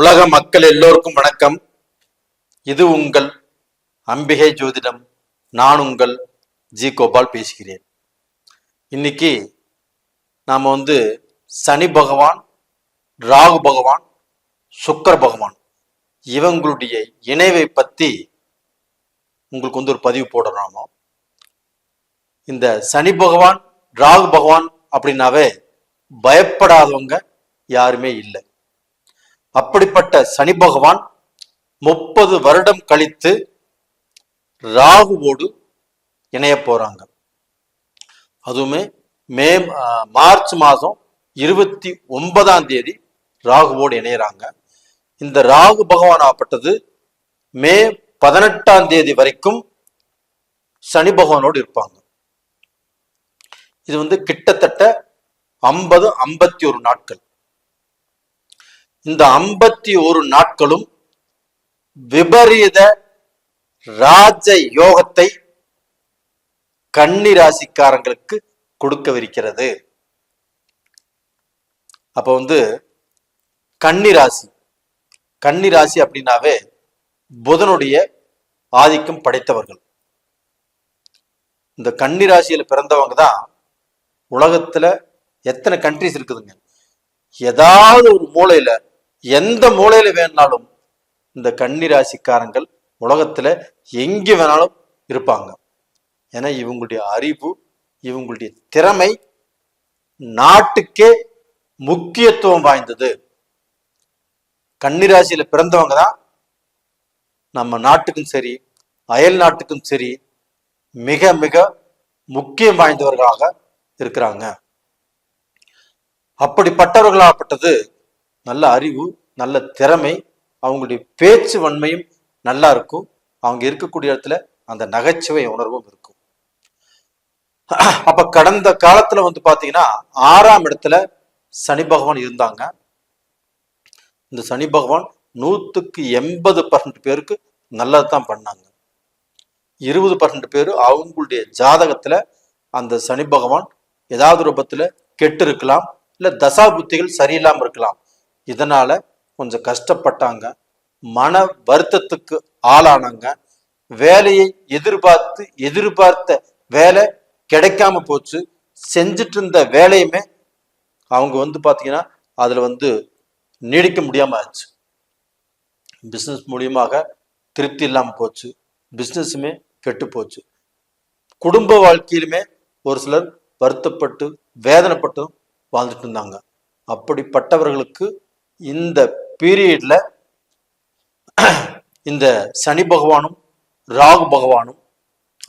உலக மக்கள் எல்லோருக்கும் வணக்கம். இது உங்கள் அம்பிகை ஜோதிடம். நான் உங்கள் ஜி கோபால் பேசுகிறேன். இன்னைக்கு நாம் வந்து சனி பகவான் ராகு பகவான் சுக்கர் பகவான் இவங்களுடைய இணைவை பற்றி உங்களுக்கு வந்து ஒரு பதிவு போடுறோமோ இந்த சனி பகவான் ராகு பகவான் அப்படின்னாவே பயப்படாதவங்க யாருமே இல்லை. அப்படிப்பட்ட சனி பகவான் முப்பது வருடம் கழித்து ராகுவோடு இணைய போறாங்க. அதுவுமே மே மார்ச் மாதம் இருபத்தி ஒன்பதாம் தேதி ராகுவோடு இணையறாங்க. இந்த ராகு பகவான் ஆப்பட்டது மே பதினெட்டாம் தேதி வரைக்கும் சனி பகவானோடு இருப்பாங்க. இது வந்து கிட்டத்தட்ட ஐம்பது ஐம்பத்தி ஒரு நாட்கள். இந்த ஐம்பத்தி ஒரு நாட்களும் விபரீத ராஜ யோகத்தை கன்னி ராசிக்காரங்களுக்கு கொடுக்கவிருக்கிறது. அப்ப வந்து கன்னி ராசி கன்னி ராசி அப்படின்னாவே புதனுடைய ஆதிக்கம் படைத்தவர்கள். இந்த கன்னி ராசியில பிறந்தவங்க தான் உலகத்துல எத்தனை கண்ட்ரிஸ் இருக்குதுங்க? ஏதாவது ஒரு மூலையில எந்த மூலையில வேணாலும் இந்த கன்னிராசிக்காரங்கள் உலகத்துல எங்க வேணாலும் இருப்பாங்க. ஏன்னா இவங்களுடைய அறிவு இவங்களுடைய திறமை நாட்டுக்கே முக்கியத்துவம் வாய்ந்தது. கன்னிராசியில பிறந்தவங்க தான் நம்ம நாட்டுக்கும் சரி அயல் நாட்டுக்கும் சரி மிக மிக முக்கியம் வாய்ந்தவர்களாக இருக்கிறாங்க. அப்படிப்பட்டவர்களாகப்பட்டது நல்ல அறிவு நல்ல திறமை அவங்களுடைய பேச்சு வன்மையும் நல்லா இருக்கும். அவங்க இருக்கக்கூடிய இடத்துல அந்த நகைச்சுவை உணர்வும் இருக்கும். அப்ப கடந்த காலத்துல வந்து பாத்தீங்கன்னா ஆறாம் இடத்துல சனி பகவான் இருந்தாங்க. இந்த சனி பகவான் நூத்துக்கு எண்பது பர்சன்ட் பேருக்கு நல்லதுதான் பண்ணாங்க. இருபது பர்சன்ட் பேர் அவங்களுடைய ஜாதகத்துல அந்த சனி பகவான் ஏதாவது ரூபத்துல கெட்டு இருக்கலாம் இல்ல தசா புத்திகள் சரியில்லாம இருக்கலாம். இதனால் கொஞ்சம் கஷ்டப்பட்டாங்க. மன வருத்தத்துக்கு ஆளானாங்க. வேலையை எதிர்பார்த்து எதிர்பார்த்த வேலை கிடைக்காம போச்சு. செஞ்சுட்டு இருந்த வேலையுமே அவங்க வந்து பார்த்தீங்கன்னா அதில் வந்து நீடிக்க முடியாமல் ஆச்சு. பிஸ்னஸ் மூலியமாக திருப்தி இல்லாமல் போச்சு. பிஸ்னஸுமே கெட்டு போச்சு. குடும்ப வாழ்க்கையிலுமே ஒரு சிலர் வருத்தப்பட்டு வேதனைப்பட்டும் வாழ்ந்துட்டு இருந்தாங்க. அப்படிப்பட்டவர்களுக்கு இந்த பீரியட்ல இந்த சனி பகவானும் ராகு பகவானும்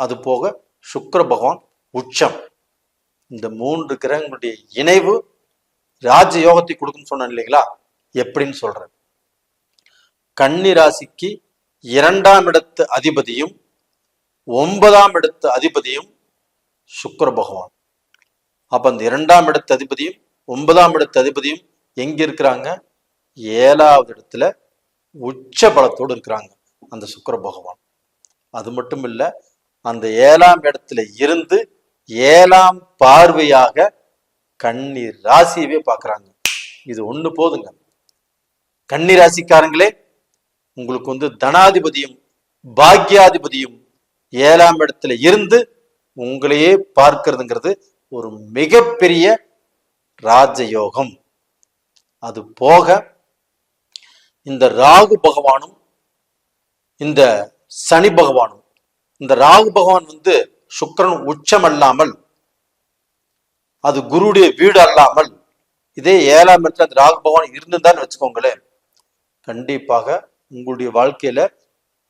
அது போக சுக்கர பகவான் உச்சம். இந்த மூன்று கிரகங்களுடைய இணைவு ராஜ யோகத்தை கொடுக்குன்னு சொன்னேன் இல்லைங்களா? எப்படின்னு சொல்றேன். கன்னி ராசிக்கு இரண்டாம் இடத்து அதிபதியும் ஒன்பதாம் இடத்து அதிபதியும் சுக்கர பகவான். அப்ப அந்த இரண்டாம் இடத்து அதிபதியும் ஒன்பதாம் இடத்து அதிபதியும் எங்க இருக்கிறாங்க? ஏழாவது இடத்துல உச்ச பலத்தோடு இருக்கிறாங்க அந்த சுக்கர பகவான். அது மட்டும் இல்ல அந்த ஏழாம் இடத்துல இருந்து ஏழாம் பார்வையாக கண்ணீர் ராசியவே பார்க்குறாங்க இது ஒண்ணு போதுங்க. கன்னி ராசிக்காரங்களே உங்களுக்கு வந்து தனாதிபதியும் பாக்யாதிபதியும் ஏழாம் இடத்துல இருந்து உங்களையே பார்க்கிறதுங்கிறது ஒரு மிகப்பெரிய ராஜயோகம். அது போக இந்த ராகு பகவானும் இந்த சனி பகவானும். இந்த ராகு பகவான் வந்து சுக்கிரன் உச்சம் அல்லாமல் அது குருடைய வீடு அல்லாமல் இதே ஏழாம் இடத்துல அந்த ராகு பகவான் இருந்துதான் வச்சுக்கோங்களேன் கண்டிப்பாக உங்களுடைய வாழ்க்கையில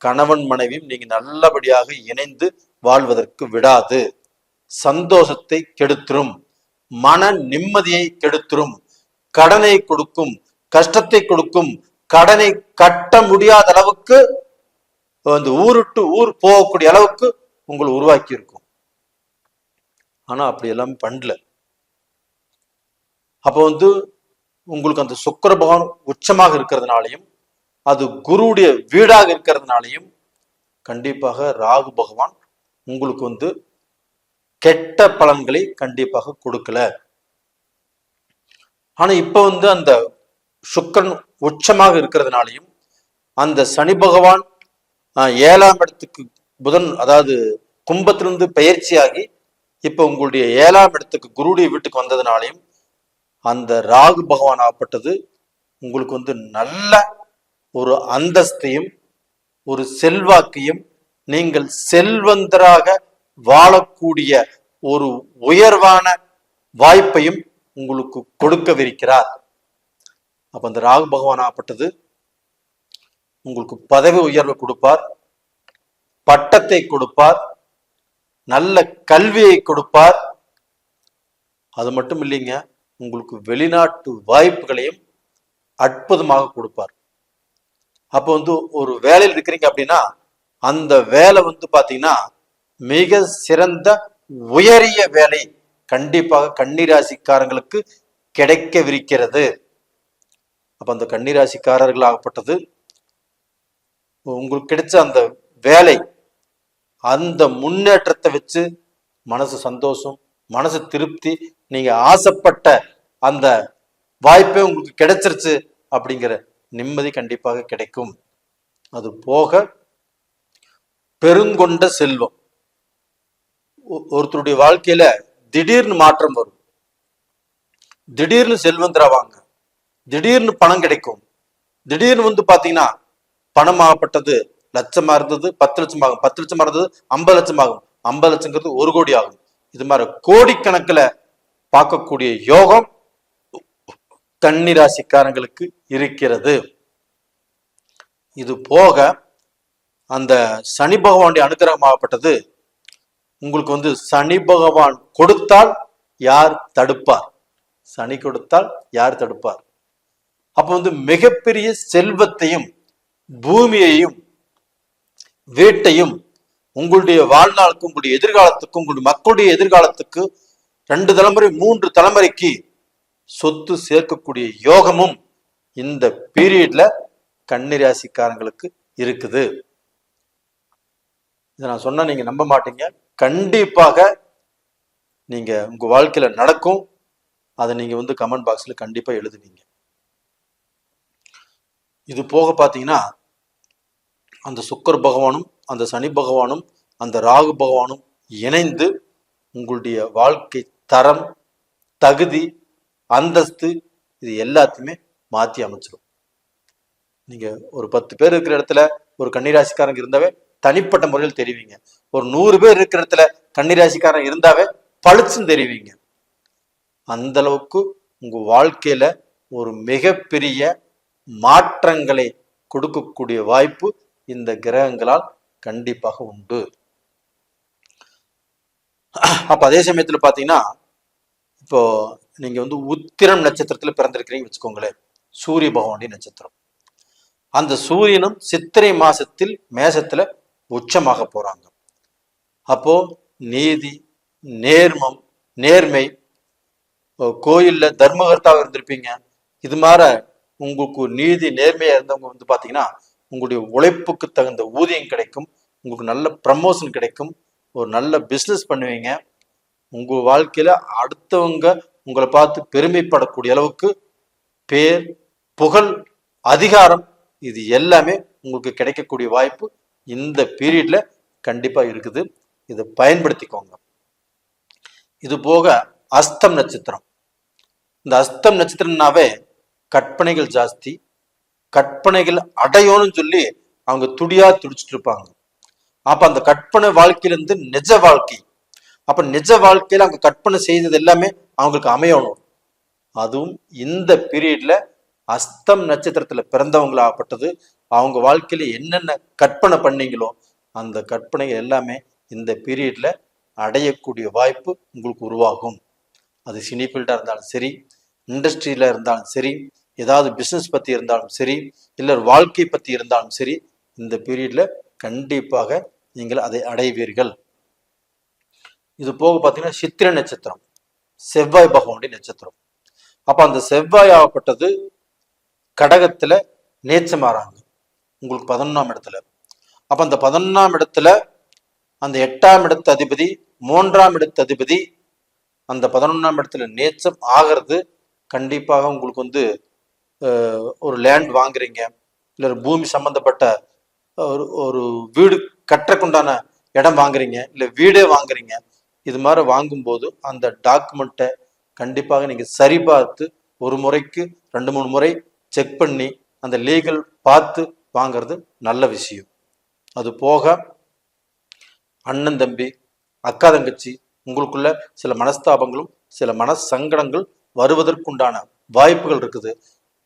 கணவன் மனைவியும் நீங்க நல்லபடியாக இணைந்து வாழ்வதற்கு விடாது. சந்தோஷத்தை கெடுத்துரும் மன நிம்மதியை கெடுத்துரும் கடனை கொடுக்கும் கஷ்டத்தை கொடுக்கும் கடனை கட்ட முடியாத அளவுக்கு அந்த ஊருட்டு ஊர் போகக்கூடிய அளவுக்கு உங்களை உருவாக்கி இருக்கும் ஆனா அப்படி எல்லாம் பண்ணல. அப்போ வந்து உங்களுக்கு அந்த சுக்கர பகவான் உச்சமாக இருக்கிறதுனாலையும் அது குருவுடைய வீடாக இருக்கிறதுனாலையும் கண்டிப்பாக ராகு பகவான் உங்களுக்கு வந்து கெட்ட பலன்களை கண்டிப்பாக கொடுக்கல. ஆனா இப்ப வந்து அந்த சுக்கரன் உச்சமாக இருக்கிறதுனாலையும் அந்த சனி பகவான் ஏழாம் இடத்துக்கு புதன் அதாவது கும்பத்திலிருந்து பயிற்சியாகி இப்போ உங்களுடைய ஏழாம் இடத்துக்கு குருடைய வீட்டுக்கு வந்ததுனாலையும் அந்த ராகு பகவான் ஆப்பட்டது உங்களுக்கு வந்து நல்ல ஒரு அந்தஸ்தையும் ஒரு செல்வாக்கையும் நீங்கள் செல்வந்தராக வாழக்கூடிய ஒரு உயர்வான வாய்ப்பையும் உங்களுக்கு கொடுக்கவிருக்கிறார். அப்ப அந்த ராகு பகவான் ஆகப்பட்டது. உங்களுக்கு பதவி உயர்வு கொடுப்பார். பட்டத்தை கொடுப்பார். நல்ல கல்வியை கொடுப்பார். அது மட்டும் இல்லைங்க உங்களுக்கு வெளிநாட்டு வாய்ப்புகளையும் அற்புதமாக கொடுப்பார். அப்போ வந்து ஒரு வேலையில் இருக்கிறீங்க அப்படின்னா அந்த வேலை வந்து பார்த்தீங்கன்னா மிக சிறந்த உயரிய வேலை கண்டிப்பாக கன்னிராசிக்காரங்களுக்கு கிடைக்கவிருக்கிறது. அப்போ அந்த கன்னிராசிக்காரர்களாகப்பட்டது. உங்களுக்கு கிடைச்ச அந்த வேலை அந்த முன்னேற்றத்தை வச்சு மனசு சந்தோஷம் மனசு திருப்தி நீங்க ஆசைப்பட்ட அந்த வாய்ப்பே உங்களுக்கு கிடைச்சிருச்சு அப்படிங்கிற நிம்மதி கண்டிப்பாக கிடைக்கும். அது போக பெருங்கொண்ட செல்வம். ஒ- ஒருத்தருடைய வாழ்க்கையில திடீர்னு மாற்றம் வரும். திடீர்னு செல்வந்தராவாங்க திடீர்னு பணம் கிடைக்கும். திடீர்னு வந்து பாத்தீங்கன்னா பணமாகப்பட்டது லட்சமா இருந்தது பத்து லட்சம் ஆகும். பத்து லட்சமா இருந்தது ஐம்பது லட்சம் ஆகும். ஐம்பது லட்சங்கிறது ஒரு கோடி ஆகும். இது மாதிரி கோடிக்கணக்கில் பார்க்கக்கூடிய யோகம் கன்னிராசிக்காரங்களுக்கு இருக்கிறது. இது போக அந்த சனி பகவானுடைய அனுகிரகமாகப்பட்டது உங்களுக்கு வந்து சனி பகவான் கொடுத்தால் யார் தடுப்பார்? சனி கொடுத்தால் யார் தடுப்பார்? அப்ப வந்து மிகப்பெரிய செல்வத்தையும் பூமியையும் வீட்டையும் உங்களுடைய வாழ்நாளுக்கும் உங்களுடைய எதிர்காலத்துக்கும் உங்களுடைய மக்களுடைய எதிர்காலத்துக்கு ரெண்டு தலைமுறை மூன்று தலைமுறைக்கு சொத்து சேர்க்கக்கூடிய யோகமும் இந்த பீரியட்ல கன்னிராசிக்காரங்களுக்கு இருக்குது. இதை நான் சொன்னா நீங்க நம்ப மாட்டீங்க. கண்டிப்பாக நீங்க உங்க வாழ்க்கையில நடக்கும். அதை நீங்க வந்து கமெண்ட் பாக்ஸ்ல கண்டிப்பா எழுதுவீங்க. இது போக பார்த்தீங்கன்னா அந்த சுக்கர் பகவானும் அந்த சனி பகவானும் அந்த ராகு பகவானும் இணைந்து உங்களுடைய வாழ்க்கை தரம் தகுதி அந்தஸ்து இது எல்லாத்தையுமே மாற்றி அமைச்சிடும் நீங்கள் ஒரு பத்து பேர் இருக்கிற இடத்துல ஒரு கன்னிராசிக்காரங்க இருந்தாவே தனிப்பட்ட முறையில் தெரிவிங்க. ஒரு நூறு பேர் இருக்கிற இடத்துல கன்னிராசிக்காரன் இருந்தாவே பளிச்சும் தெரிவிங்க. அந்த அளவுக்கு உங்கள் வாழ்க்கையில் ஒரு மிகப்பெரிய மாற்றங்களை கொடுக்கக்கூடிய வாய்ப்பு இந்த கிரகங்களால் கண்டிப்பாக உண்டு. அப்ப அதே சமயத்துல பாத்தீங்கன்னா இப்போ நீங்க வந்து உத்திரம் நட்சத்திரத்துல பிறந்திருக்கிறீங்க வச்சுக்கோங்களேன். சூரிய பகவானுடைய நட்சத்திரம். அந்த சூரியனும் சித்திரை மாசத்தில் மேசத்துல உச்சமாக போறாங்க. அப்போ நீதி நேர்மம் நேர்மை கோயில்ல தர்மகர்த்தாவா இருந்திருப்பீங்க. இது மாதிரி உங்களுக்கு நீதி நேர்மையா இருந்தவங்க வந்து பாத்தீங்கன்னா உங்களுடைய உழைப்புக்கு தகுந்த ஊதியம் கிடைக்கும். உங்களுக்கு நல்ல ப்ரமோஷன் கிடைக்கும். ஒரு நல்ல பிஸ்னஸ் பண்ணுவீங்க. உங்கள் வாழ்க்கையில் அடுத்தவங்க உங்களை பார்த்து பெருமைப்படக்கூடிய அளவுக்கு பேர் புகழ் அதிகாரம் இது எல்லாமே உங்களுக்கு கிடைக்கக்கூடிய வாய்ப்பு இந்த பீரியட்ல கண்டிப்பாக இருக்குது. இதை பயன்படுத்திக்கோங்க. இது போக அஸ்தம் நட்சத்திரம். இந்த அஸ்தம் நட்சத்திரம்னாவே கற்பனைகள் ஜாஸ்தி கற்பனைகள் அடையணும்னு சொல்லி அவங்க துடியா துடிச்சிட்டு இருப்பாங்க. அப்ப அந்த கற்பனை வாழ்க்கையிலிருந்து நிஜ வாழ்க்கை. அப்ப நிஜ வாழ்க்கையில அவங்க கற்பனை செய்தது எல்லாமே அவங்களுக்கு அமையணும். அதுவும் இந்த பீரியட்ல அஸ்தம் நட்சத்திரத்துல பிறந்தவங்களாகப்பட்டது அவங்க வாழ்க்கையில என்னென்ன கற்பனை பண்ணீங்களோ அந்த கற்பனைகள் எல்லாமே இந்த பீரியட்ல அடையக்கூடிய வாய்ப்பு உங்களுக்கு உருவாகும். அது சினி ஃபீல்டா இருந்தாலும் சரி இண்டஸ்ட்ரியில இருந்தாலும் சரி ஏதாவது பிஸ்னஸ் பற்றி இருந்தாலும் சரி இல்லை வாழ்க்கை பற்றி இருந்தாலும் சரி இந்த பீரியடில் கண்டிப்பாக நீங்கள் அதை அடைவீர்கள். இது போக பார்த்தீங்கன்னா சித்திரை நட்சத்திரம் செவ்வாய் பகவானுடைய நட்சத்திரம். அப்போ அந்த செவ்வாய் ஆகப்பட்டது கடகத்துல நேச்சமாறாங்க உங்களுக்கு பதினொன்றாம் இடத்துல. அப்போ அந்த பதினொன்றாம் இடத்துல அந்த எட்டாம் இடத்து அதிபதி மூன்றாம் இடத்து அதிபதி அந்த பதினொன்றாம் இடத்துல நேச்சம் ஆகிறது கண்டிப்பாக உங்களுக்கு வந்து ஒரு லேண்ட் வாங்குறீங்க இல்லை ஒரு பூமி சம்மந்தப்பட்ட ஒரு ஒரு வீடு கட்டுறக்குண்டான இடம் வாங்குறீங்க இல்லை வீடே வாங்குறீங்க இது மாதிரி வாங்கும்போது அந்த டாக்குமெண்ட்டை கண்டிப்பாக நீங்கள் சரி பார்த்து ஒரு முறைக்கு ரெண்டு மூணு முறை செக் பண்ணி அந்த லீகல் பார்த்து வாங்குறது நல்ல விஷயம். அது போக அண்ணன் தம்பி அக்கா தங்கச்சி உங்களுக்குள்ள சில மனஸ்தாபங்களும் சில மனசங்கடங்கள் வருவதற்குண்டான வாய்ப்புகள் இருக்குது.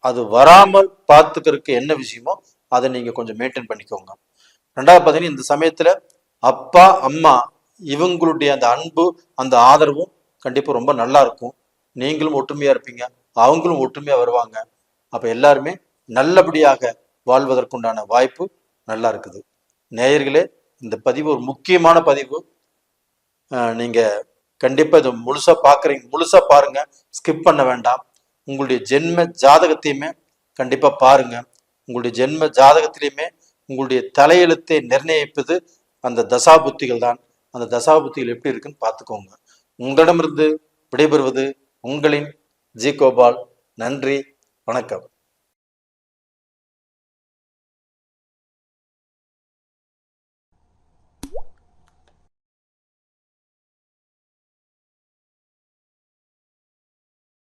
அது வராமல் பார்த்துக்கிறதுக்கு என்ன விஷயமோ அதை நீங்க கொஞ்சம் மெயின்டைன் பண்ணிக்கோங்க. ரெண்டாவது பார்த்தீங்கன்னா இந்த சமயத்துல அப்பா அம்மா இவங்களுடைய அந்த அன்பு அந்த ஆதரவும் கண்டிப்பா ரொம்ப நல்லா இருக்கும். நீங்களும் ஒற்றுமையா இருப்பீங்க அவங்களும் ஒற்றுமையா வருவாங்க. அப்ப எல்லாருமே நல்லபடியாக வாழ்வதற்குண்டான வாய்ப்பு நல்லா இருக்குது. நேயர்களே இந்த பதிவு ஒரு முக்கியமான பதிவு. அஹ் நீங்க கண்டிப்பா இதை முழுசா பாக்குறீங்க முழுசா பாருங்க. ஸ்கிப் பண்ண வேண்டாம். உங்களுடைய ஜென்ம ஜாதகத்தையுமே கண்டிப்பாக பாருங்க. உங்களுடைய ஜென்ம ஜாதகத்திலையுமே உங்களுடைய தலையெழுத்தை நிர்ணயிப்பது அந்த தசாபுத்திகள் தான். அந்த தசாபுத்திகள் எப்படி இருக்குன்னு பார்த்துக்கோங்க. உங்களிடமிருந்து விடைபெறுவது உங்களின் ஜி கோபால் நன்றி. வணக்கம்.